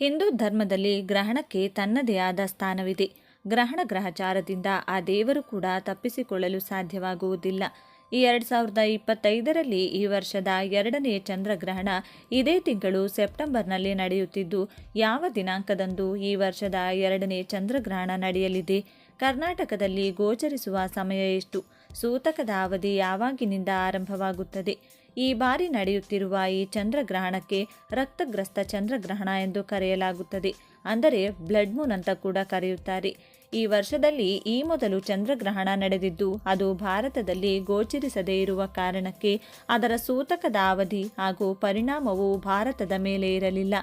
ಹಿಂದೂ ಧರ್ಮದಲ್ಲಿ ಗ್ರಹಣಕ್ಕೆ ತನ್ನದೇ ಆದ ಸ್ಥಾನವಿದೆ. ಗ್ರಹಣ ಗ್ರಹಚಾರದಿಂದ ಆ ದೇವರು ಕೂಡ ತಪ್ಪಿಸಿಕೊಳ್ಳಲು ಸಾಧ್ಯವಾಗುವುದಿಲ್ಲ. ಈ ಎರಡು ಸಾವಿರದ ಇಪ್ಪತ್ತೈದರಲ್ಲಿ ಈ ವರ್ಷದ ಎರಡನೇ ಚಂದ್ರಗ್ರಹಣ ಇದೇ ತಿಂಗಳು ಸೆಪ್ಟೆಂಬರ್ನಲ್ಲಿ ನಡೆಯುತ್ತಿದ್ದು, ಯಾವ ದಿನಾಂಕದಂದು ಈ ವರ್ಷದ ಎರಡನೇ ಚಂದ್ರಗ್ರಹಣ ನಡೆಯಲಿದೆ? ಕರ್ನಾಟಕದಲ್ಲಿ ಗೋಚರಿಸುವ ಸಮಯ ಎಷ್ಟು? ಸೂತಕದ ಅವಧಿ ಯಾವಾಗಿನಿಂದ ಆರಂಭವಾಗುತ್ತದೆ? ಈ ಬಾರಿ ನಡೆಯುತ್ತಿರುವ ಈ ಚಂದ್ರಗ್ರಹಣಕ್ಕೆ ರಕ್ತಗ್ರಸ್ತ ಚಂದ್ರಗ್ರಹಣ ಎಂದು ಕರೆಯಲಾಗುತ್ತದೆ. ಅಂದರೆ ಬ್ಲಡ್ ಮೂನ್ ಅಂತ ಕೂಡ ಕರೆಯುತ್ತಾರೆ. ಈ ವರ್ಷದಲ್ಲಿ ಈ ಮೊದಲು ಚಂದ್ರಗ್ರಹಣ ನಡೆದಿದ್ದು, ಅದು ಭಾರತದಲ್ಲಿ ಗೋಚರಿಸದೇ ಇರುವ ಕಾರಣಕ್ಕೆ ಅದರ ಸೂತಕದ ಅವಧಿ ಹಾಗೂ ಪರಿಣಾಮವು ಭಾರತದ ಮೇಲೆ ಇರಲಿಲ್ಲ.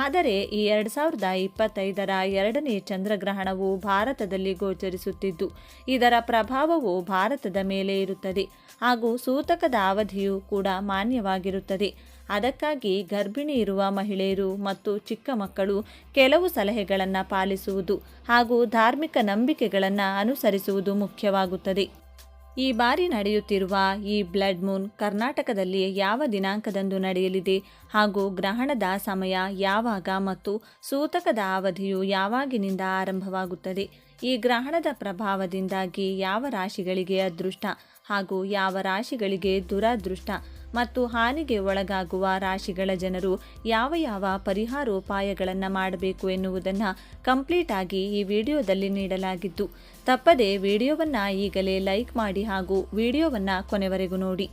ಆದರೆ ಈ ಎರಡು ಸಾವಿರದ ಇಪ್ಪತ್ತೈದರ ಎರಡನೇ ಚಂದ್ರಗ್ರಹಣವು ಭಾರತದಲ್ಲಿ ಗೋಚರಿಸುತ್ತಿದ್ದು, ಇದರ ಪ್ರಭಾವವು ಭಾರತದ ಮೇಲೆ ಇರುತ್ತದೆ ಹಾಗೂ ಸೂತಕದ ಅವಧಿಯು ಕೂಡ ಮಾನ್ಯವಾಗಿರುತ್ತದೆ. ಅದಕ್ಕಾಗಿ ಗರ್ಭಿಣಿ ಇರುವ ಮಹಿಳೆಯರು ಮತ್ತು ಚಿಕ್ಕ ಮಕ್ಕಳು ಕೆಲವು ಸಲಹೆಗಳನ್ನು ಪಾಲಿಸುವುದು ಹಾಗೂ ಧಾರ್ಮಿಕ ನಂಬಿಕೆಗಳನ್ನು ಅನುಸರಿಸುವುದು ಮುಖ್ಯವಾಗುತ್ತದೆ. ಈ ಬಾರಿ ನಡೆಯುತ್ತಿರುವ ಈ ಬ್ಲಡ್ ಮೂನ್ ಕರ್ನಾಟಕದಲ್ಲಿ ಯಾವ ದಿನಾಂಕದಂದು ನಡೆಯಲಿದೆ ಹಾಗೂ ಗ್ರಹಣದ ಸಮಯ ಯಾವಾಗ ಮತ್ತು ಸೂತಕದ ಅವಧಿಯು ಯಾವಾಗಿನಿಂದ ಆರಂಭವಾಗುತ್ತದೆ? ಈ ಗ್ರಹಣದ ಪ್ರಭಾವದಿಂದಾಗಿ ಯಾವ ರಾಶಿಗಳಿಗೆ ಅದೃಷ್ಟ ಹಾಗೂ ಯಾವ ರಾಶಿಗಳಿಗೆ ದುರಾದೃಷ್ಟ? ಮತ್ತು ಹಾನಿಗೆ ಒಳಗಾಗುವ ರಾಶಿಗಳ ಜನರು ಯಾವ ಯಾವ ಪರಿಹಾರೋಪಾಯಗಳನ್ನು ಮಾಡಬೇಕು ಎನ್ನುವುದನ್ನು ಕಂಪ್ಲೀಟ್ ಆಗಿ ಈ ವಿಡಿಯೋದಲ್ಲಿ ನೀಡಲಾಗಿದ್ದು, ತಪ್ಪದೆ ವಿಡಿಯೋವನ್ನು ಈಗಲೇ ಲೈಕ್ ಮಾಡಿ ಹಾಗೂ ವಿಡಿಯೋವನ್ನು ಕೊನೆವರೆಗೂ ನೋಡಿ.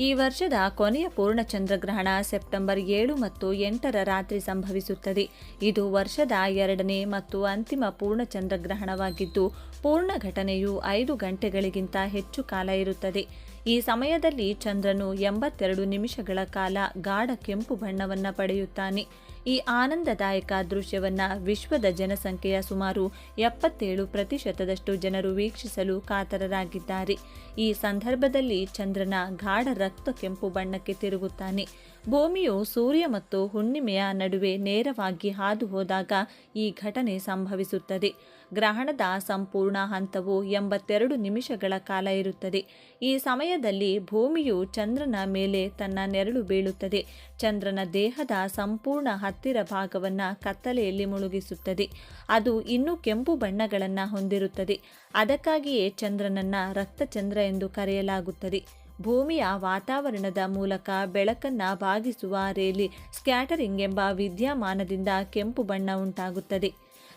ಈ ವರ್ಷದ ಕೊನೆಯ ಪೂರ್ಣ ಚಂದ್ರಗ್ರಹಣ ಸೆಪ್ಟೆಂಬರ್ ಏಳು ಮತ್ತು ಎಂಟರ ರಾತ್ರಿ ಸಂಭವಿಸುತ್ತದೆ. ಇದು ವರ್ಷದ ಎರಡನೇ ಮತ್ತು ಅಂತಿಮ ಪೂರ್ಣ ಚಂದ್ರಗ್ರಹಣವಾಗಿದ್ದು ಪೂರ್ಣ ಘಟನೆಯು ಐದು ಗಂಟೆಗಳಿಗಿಂತ ಹೆಚ್ಚು ಕಾಲ ಇರುತ್ತದೆ. ಈ ಸಮಯದಲ್ಲಿ ಚಂದ್ರನು ಎಂಬತ್ತೆರಡು ನಿಮಿಷಗಳ ಕಾಲ ಗಾಢ ಕೆಂಪು ಬಣ್ಣವನ್ನು ಪಡೆಯುತ್ತಾನೆ. ಈ ಆನಂದದಾಯಕ ದೃಶ್ಯವನ್ನ ವಿಶ್ವದ ಜನಸಂಖ್ಯೆಯ ಸುಮಾರು ಎಪ್ಪತ್ತೇಳು ಪ್ರತಿಶತದಷ್ಟು ಜನರು ವೀಕ್ಷಿಸಲು ಕಾತರರಾಗಿದ್ದಾರೆ. ಈ ಸಂದರ್ಭದಲ್ಲಿ ಚಂದ್ರನ ಗಾಢ ರಕ್ತ ಕೆಂಪು ಬಣ್ಣಕ್ಕೆ ತಿರುಗುತ್ತಾನೆ. ಭೂಮಿಯು ಸೂರ್ಯ ಮತ್ತು ಹುಣ್ಣಿಮೆಯ ನಡುವೆ ನೇರವಾಗಿ ಹಾದು ಹೋದಾಗ ಈ ಘಟನೆ ಸಂಭವಿಸುತ್ತದೆ. ಗ್ರಹಣದ ಸಂಪೂರ್ಣ ಹಂತವು ಎಂಬತ್ತೆರಡು ನಿಮಿಷಗಳ ಕಾಲ ಇರುತ್ತದೆ. ಈ ಸಮಯದಲ್ಲಿ ಭೂಮಿಯು ಚಂದ್ರನ ಮೇಲೆ ತನ್ನ ನೆರಳು ಬೀಳುತ್ತದೆ. ಚಂದ್ರನ ದೇಹದ ಸಂಪೂರ್ಣ ಹತ್ತಿರ ಭಾಗವನ್ನು ಕತ್ತಲೆಯಲ್ಲಿ ಮುಳುಗಿಸುತ್ತದೆ. ಅದು ಇನ್ನೂ ಕೆಂಪು ಬಣ್ಣಗಳನ್ನು ಹೊಂದಿರುತ್ತದೆ. ಅದಕ್ಕಾಗಿಯೇ ಚಂದ್ರನನ್ನ ರಕ್ತಚಂದ್ರ ಎಂದು ಕರೆಯಲಾಗುತ್ತದೆ. ಭೂಮಿಯ ವಾತಾವರಣದ ಮೂಲಕ ಬೆಳಕನ್ನು ಬಾಗಿಸುವ ರೇಲಿ ಸ್ಕ್ಯಾಟರಿಂಗ್ ಎಂಬ ವಿದ್ಯಮಾನದಿಂದ ಕೆಂಪು ಬಣ್ಣ ಉಂಟಾಗುತ್ತದೆ.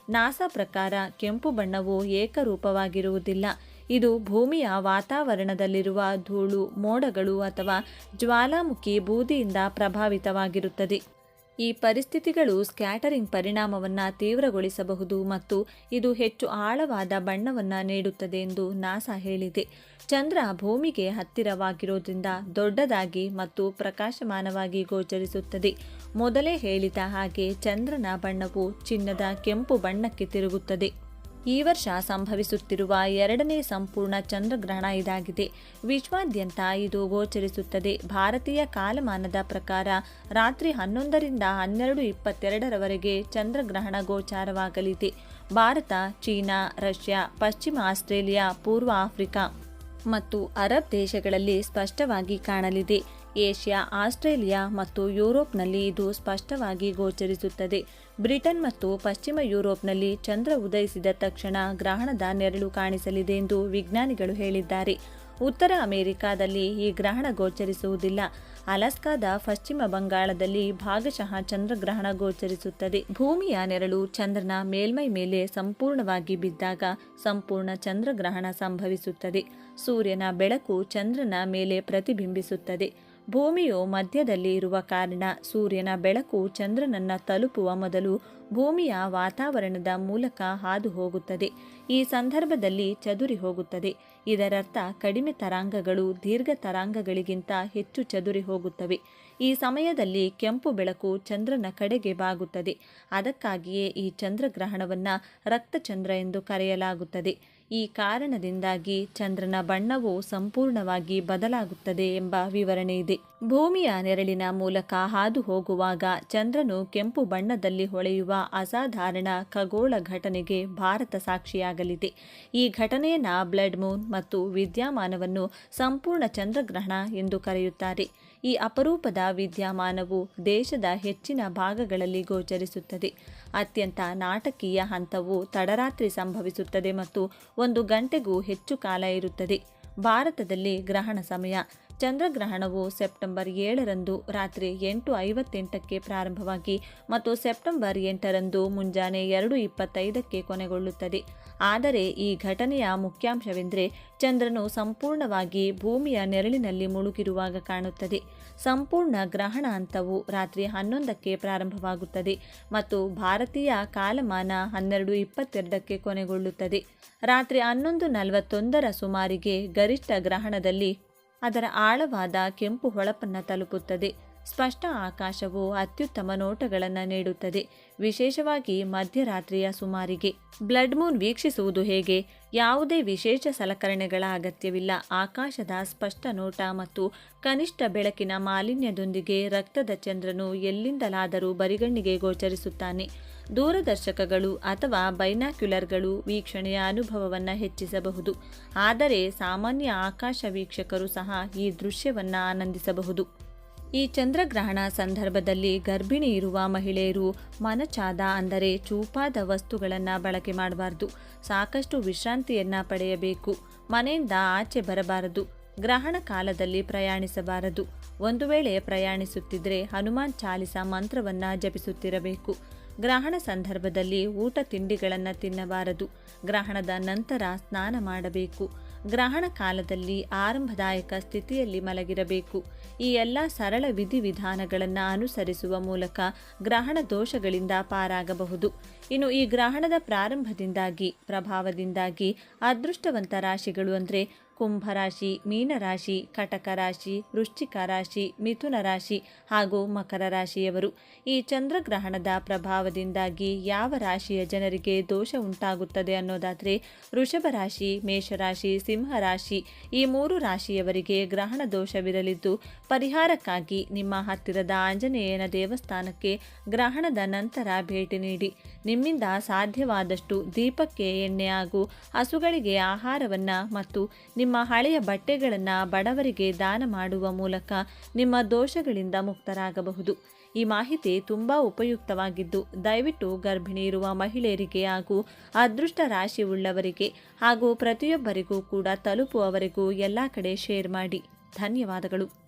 ನಾಸಾ ಪ್ರಕಾರ ಕೆಂಪು ಬಣ್ಣವು ಏಕರೂಪವಾಗಿರುವುದಿಲ್ಲ. ಇದು ಭೂಮಿಯ ವಾತಾವರಣದಲ್ಲಿರುವ ಧೂಳು, ಮೋಡಗಳು ಅಥವಾ ಜ್ವಾಲಾಮುಖಿ ಬೂದಿಯಿಂದ ಪ್ರಭಾವಿತವಾಗಿರುತ್ತದೆ. ಈ ಪರಿಸ್ಥಿತಿಗಳು ಸ್ಕ್ಯಾಟರಿಂಗ್ ಪರಿಣಾಮವನ್ನು ತೀವ್ರಗೊಳಿಸಬಹುದು ಮತ್ತು ಇದು ಹೆಚ್ಚು ಆಳವಾದ ಬಣ್ಣವನ್ನು ನೀಡುತ್ತದೆ ಎಂದು ನಾಸಾ ಹೇಳಿದೆ. ಚಂದ್ರ ಭೂಮಿಗೆ ಹತ್ತಿರವಾಗಿರೋದ್ರಿಂದ ದೊಡ್ಡದಾಗಿ ಮತ್ತು ಪ್ರಕಾಶಮಾನವಾಗಿ ಗೋಚರಿಸುತ್ತದೆ. ಮೊದಲೇ ಹೇಳಿದ ಹಾಗೆ ಚಂದ್ರನ ಬಣ್ಣವು ಚಿನ್ನದ ಕೆಂಪು ಬಣ್ಣಕ್ಕೆ ತಿರುಗುತ್ತದೆ. ಈ ವರ್ಷ ಸಂಭವಿಸುತ್ತಿರುವ ಎರಡನೇ ಸಂಪೂರ್ಣ ಚಂದ್ರಗ್ರಹಣ ಇದಾಗಿದೆ. ವಿಶ್ವಾದ್ಯಂತ ಇದು ಗೋಚರಿಸುತ್ತದೆ. ಭಾರತೀಯ ಕಾಲಮಾನದ ಪ್ರಕಾರ ರಾತ್ರಿ ಹನ್ನೊಂದರಿಂದ ಹನ್ನೆರಡು ಇಪ್ಪತ್ತೆರಡರವರೆಗೆ ಚಂದ್ರಗ್ರಹಣ ಗೋಚಾರವಾಗಲಿದೆ. ಭಾರತ, ಚೀನಾ, ರಷ್ಯಾ, ಪಶ್ಚಿಮ ಆಸ್ಟ್ರೇಲಿಯಾ, ಪೂರ್ವ ಆಫ್ರಿಕಾ ಮತ್ತು ಅರಬ್ ದೇಶಗಳಲ್ಲಿ ಸ್ಪಷ್ಟವಾಗಿ ಕಾಣಲಿದೆ. ಏಷ್ಯಾ, ಆಸ್ಟ್ರೇಲಿಯಾ ಮತ್ತು ಯುರೋಪ್ನಲ್ಲಿ ಇದು ಸ್ಪಷ್ಟವಾಗಿ ಗೋಚರಿಸುತ್ತದೆ. ಬ್ರಿಟನ್ ಮತ್ತು ಪಶ್ಚಿಮ ಯುರೋಪ್ನಲ್ಲಿ ಚಂದ್ರ ಉದಯಿಸಿದ ತಕ್ಷಣ ಗ್ರಹಣದ ನೆರಳು ಕಾಣಿಸಲಿದೆ ಎಂದು ವಿಜ್ಞಾನಿಗಳು ಹೇಳಿದ್ದಾರೆ. ಉತ್ತರ ಅಮೆರಿಕಾದಲ್ಲಿ ಈ ಗ್ರಹಣ ಗೋಚರಿಸುವುದಿಲ್ಲ. ಅಲಾಸ್ಕಾದ ಪಶ್ಚಿಮ ಬಂಗಾಳದಲ್ಲಿ ಭಾಗಶಃ ಚಂದ್ರಗ್ರಹಣ ಗೋಚರಿಸುತ್ತದೆ. ಭೂಮಿಯ ನೆರಳು ಚಂದ್ರನ ಮೇಲ್ಮೈ ಮೇಲೆ ಸಂಪೂರ್ಣವಾಗಿ ಬಿದ್ದಾಗ ಸಂಪೂರ್ಣ ಚಂದ್ರಗ್ರಹಣ ಸಂಭವಿಸುತ್ತದೆ. ಸೂರ್ಯನ ಬೆಳಕು ಚಂದ್ರನ ಮೇಲೆ ಪ್ರತಿಬಿಂಬಿಸುತ್ತದೆ. ಭೂಮಿಯು ಮಧ್ಯದಲ್ಲಿ ಇರುವ ಕಾರಣ ಸೂರ್ಯನ ಬೆಳಕು ಚಂದ್ರನನ್ನ ತಲುಪುವ ಮೊದಲು ಭೂಮಿಯ ವಾತಾವರಣದ ಮೂಲಕ ಹಾದು ಹೋಗುತ್ತದೆ ಈ ಸಂದರ್ಭದಲ್ಲಿ ಚದುರಿ ಹೋಗುತ್ತದೆ. ಇದರರ್ಥ ಕಡಿಮೆ ತರಾಂಗಗಳು ದೀರ್ಘ ತರಾಂಗಗಳಿಗಿಂತ ಹೆಚ್ಚು ಚದುರಿ ಹೋಗುತ್ತವೆ. ಈ ಸಮಯದಲ್ಲಿ ಕೆಂಪು ಬೆಳಕು ಚಂದ್ರನ ಕಡೆಗೆ ಬಾಗುತ್ತದೆ. ಅದಕ್ಕಾಗಿಯೇ ಈ ಚಂದ್ರಗ್ರಹಣವನ್ನು ರಕ್ತಚಂದ್ರ ಎಂದು ಕರೆಯಲಾಗುತ್ತದೆ. ಈ ಕಾರಣದಿಂದಾಗಿ ಚಂದ್ರನ ಬಣ್ಣವು ಸಂಪೂರ್ಣವಾಗಿ ಬದಲಾಗುತ್ತದೆ ಎಂಬ ವಿವರಣೆ ಇದೆ. ಭೂಮಿಯ ನೆರಳಿನ ಮೂಲಕ ಹಾದು ಹೋಗುವಾಗ ಚಂದ್ರನು ಕೆಂಪು ಬಣ್ಣದಲ್ಲಿ ಹೊಳೆಯುವ ಅಸಾಧಾರಣ ಖಗೋಳ ಘಟನೆಗೆ ಭಾರತ ಸಾಕ್ಷಿಯಾಗಲಿದೆ. ಈ ಘಟನೆಯನ್ನ ಬ್ಲಡ್ ಮೂನ್ ಮತ್ತು ವಿದ್ಯಮಾನವನ್ನು ಸಂಪೂರ್ಣ ಚಂದ್ರಗ್ರಹಣ ಎಂದು ಕರೆಯುತ್ತಾರೆ. ಈ ಅಪರೂಪದ ವಿದ್ಯಮಾನವು ದೇಶದ ಹೆಚ್ಚಿನ ಭಾಗಗಳಲ್ಲಿ ಗೋಚರಿಸುತ್ತದೆ. ಅತ್ಯಂತ ನಾಟಕೀಯ ಹಂತವು ತಡರಾತ್ರಿ ಸಂಭವಿಸುತ್ತದೆ ಮತ್ತು ಒಂದು ಗಂಟೆಗೂ ಹೆಚ್ಚು ಕಾಲ ಇರುತ್ತದೆ. ಭಾರತದಲ್ಲಿ ಗ್ರಹಣ ಸಮಯ ಚಂದ್ರಗ್ರಹಣವು ಸೆಪ್ಟೆಂಬರ್ ಏಳರಂದು ರಾತ್ರಿ ಎಂಟು ಐವತ್ತೆಂಟಕ್ಕೆ ಪ್ರಾರಂಭವಾಗಿ ಮತ್ತು ಸೆಪ್ಟೆಂಬರ್ ಎಂಟರಂದು ಮುಂಜಾನೆ ಎರಡು ಇಪ್ಪತ್ತೈದಕ್ಕೆ ಕೊನೆಗೊಳ್ಳುತ್ತದೆ. ಆದರೆ ಈ ಘಟನೆಯ ಮುಖ್ಯಾಂಶವೆಂದರೆ ಚಂದ್ರನು ಸಂಪೂರ್ಣವಾಗಿ ಭೂಮಿಯ ನೆರಳಿನಲ್ಲಿ ಮುಳುಗಿರುವಾಗ ಕಾಣುತ್ತದೆ. ಸಂಪೂರ್ಣ ಗ್ರಹಣ ಹಂತವು ರಾತ್ರಿ ಹನ್ನೊಂದಕ್ಕೆ ಪ್ರಾರಂಭವಾಗುತ್ತದೆ ಮತ್ತು ಭಾರತೀಯ ಕಾಲಮಾನ ಹನ್ನೆರಡು ಇಪ್ಪತ್ತೆರಡಕ್ಕೆ ಕೊನೆಗೊಳ್ಳುತ್ತದೆ. ರಾತ್ರಿ ಹನ್ನೊಂದು ನಲವತ್ತೊಂದರ ಸುಮಾರಿಗೆ ಗರಿಷ್ಠ ಗ್ರಹಣದಲ್ಲಿ ಅದರ ಆಳವಾದ ಕೆಂಪು ಹೊಳಪನ್ನು ತಲುಪುತ್ತದೆ. ಸ್ಪಷ್ಟ ಆಕಾಶವು ಅತ್ಯುತ್ತಮ ನೋಟಗಳನ್ನು ನೀಡುತ್ತದೆ. ವಿಶೇಷವಾಗಿ ಮಧ್ಯರಾತ್ರಿಯ ಸುಮಾರಿಗೆ. ಬ್ಲಡ್ ಮೂನ್ ವೀಕ್ಷಿಸುವುದು ಹೇಗೆ? ಯಾವುದೇ ವಿಶೇಷ ಸಲಕರಣೆಗಳ ಅಗತ್ಯವಿಲ್ಲ. ಆಕಾಶದ ಸ್ಪಷ್ಟ ನೋಟ ಮತ್ತು ಕನಿಷ್ಠ ಬೆಳಕಿನ ಮಾಲಿನ್ಯದೊಂದಿಗೆ ರಕ್ತದ ಚಂದ್ರನು ಎಲ್ಲಿಂದಲಾದರೂ ಬರಿಗಣ್ಣಿಗೆ ಗೋಚರಿಸುತ್ತಾನೆ. ದೂರದರ್ಶಕಗಳು ಅಥವಾ ಬೈನಾಕ್ಯುಲರ್ಗಳು ವೀಕ್ಷಣೆಯ ಅನುಭವವನ್ನು ಹೆಚ್ಚಿಸಬಹುದು. ಆದರೆ ಸಾಮಾನ್ಯ ಆಕಾಶ ವೀಕ್ಷಕರು ಸಹ ಈ ದೃಶ್ಯವನ್ನು ಆನಂದಿಸಬಹುದು. ಈ ಚಂದ್ರಗ್ರಹಣ ಸಂದರ್ಭದಲ್ಲಿ ಗರ್ಭಿಣಿ ಇರುವ ಮಹಿಳೆಯರು ಮನಚಾದ ಅಂದರೆ ಚೂಪಾದ ವಸ್ತುಗಳನ್ನು ಬಳಕೆ ಮಾಡಬಾರ್ದು. ಸಾಕಷ್ಟು ವಿಶ್ರಾಂತಿಯನ್ನು ಪಡೆಯಬೇಕು. ಮನೆಯಿಂದ ಆಚೆ ಬರಬಾರದು. ಗ್ರಹಣ ಕಾಲದಲ್ಲಿ ಪ್ರಯಾಣಿಸಬಾರದು. ಒಂದು ವೇಳೆ ಪ್ರಯಾಣಿಸುತ್ತಿದ್ದರೆ ಹನುಮಾನ್ ಚಾಲಿಸ ಮಂತ್ರವನ್ನು ಜಪಿಸುತ್ತಿರಬೇಕು. ಗ್ರಹಣ ಸಂದರ್ಭದಲ್ಲಿ ಊಟ ತಿಂಡಿಗಳನ್ನು ತಿನ್ನಬಾರದು. ಗ್ರಹಣದ ನಂತರ ಸ್ನಾನ ಮಾಡಬೇಕು. ಗ್ರಹಣ ಕಾಲದಲ್ಲಿ ಆರಂಭದಾಯಕ ಸ್ಥಿತಿಯಲ್ಲಿ ಮಲಗಿರಬೇಕು. ಈ ಎಲ್ಲ ಸರಳ ವಿಧಿವಿಧಾನಗಳನ್ನು ಅನುಸರಿಸುವ ಮೂಲಕ ಗ್ರಹಣ ದೋಷಗಳಿಂದ ಪಾರಾಗಬಹುದು. ಇನ್ನು ಈ ಗ್ರಹಣದ ಪ್ರಾರಂಭದಿಂದಾಗಿ, ಪ್ರಭಾವದಿಂದಾಗಿ ಅದೃಷ್ಟವಂತ ರಾಶಿಗಳು ಅಂದರೆ ಕುಂಭರಾಶಿ ಮೀನರಾಶಿ ಕಟಕ ರಾಶಿ, ವೃಶ್ಚಿಕ ರಾಶಿ, ಮಿಥುನ ರಾಶಿ ಹಾಗೂ ಮಕರ ರಾಶಿಯವರು. ಈ ಚಂದ್ರಗ್ರಹಣದ ಪ್ರಭಾವದಿಂದಾಗಿ ಯಾವ ರಾಶಿಯ ಜನರಿಗೆ ದೋಷ ಉಂಟಾಗುತ್ತದೆ ಅನ್ನೋದಾದರೆ ವೃಷಭ ರಾಶಿ ಮೇಷರಾಶಿ ಸಿಂಹರಾಶಿ ಈ ಮೂರು ರಾಶಿಯವರಿಗೆ ಗ್ರಹಣ ದೋಷವಿರಲಿದ್ದು, ಪರಿಹಾರಕ್ಕಾಗಿ ನಿಮ್ಮ ಹತ್ತಿರದ ಆಂಜನೇಯನ ದೇವಸ್ಥಾನಕ್ಕೆ ಗ್ರಹಣದ ನಂತರ ಭೇಟಿ ನೀಡಿ. ನಿಮ್ಮಿಂದ ಸಾಧ್ಯವಾದಷ್ಟು ದೀಪಕ್ಕೆ ಎಣ್ಣೆ ಹಾಗೂ ಹಸುಗಳಿಗೆ ಆಹಾರವನ್ನು ಮತ್ತು ನಿಮ್ಮ ಹಳೆಯ ಬಟ್ಟೆಗಳನ್ನು ಬಡವರಿಗೆ ದಾನ ಮಾಡುವ ಮೂಲಕ ನಿಮ್ಮ ದೋಷಗಳಿಂದ ಮುಕ್ತರಾಗಬಹುದು. ಈ ಮಾಹಿತಿ ತುಂಬ ಉಪಯುಕ್ತವಾಗಿದ್ದು, ದಯವಿಟ್ಟು ಗರ್ಭಿಣಿ ಇರುವ ಮಹಿಳೆಯರಿಗೆ ಹಾಗೂ ಅದೃಷ್ಟ ರಾಶಿ ಉಳ್ಳವರಿಗೆ ಹಾಗೂ ಪ್ರತಿಯೊಬ್ಬರಿಗೂ ಕೂಡ ತಲುಪುವವರೆಗೂ ಎಲ್ಲ ಕಡೆ ಶೇರ್ ಮಾಡಿ. ಧನ್ಯವಾದಗಳು.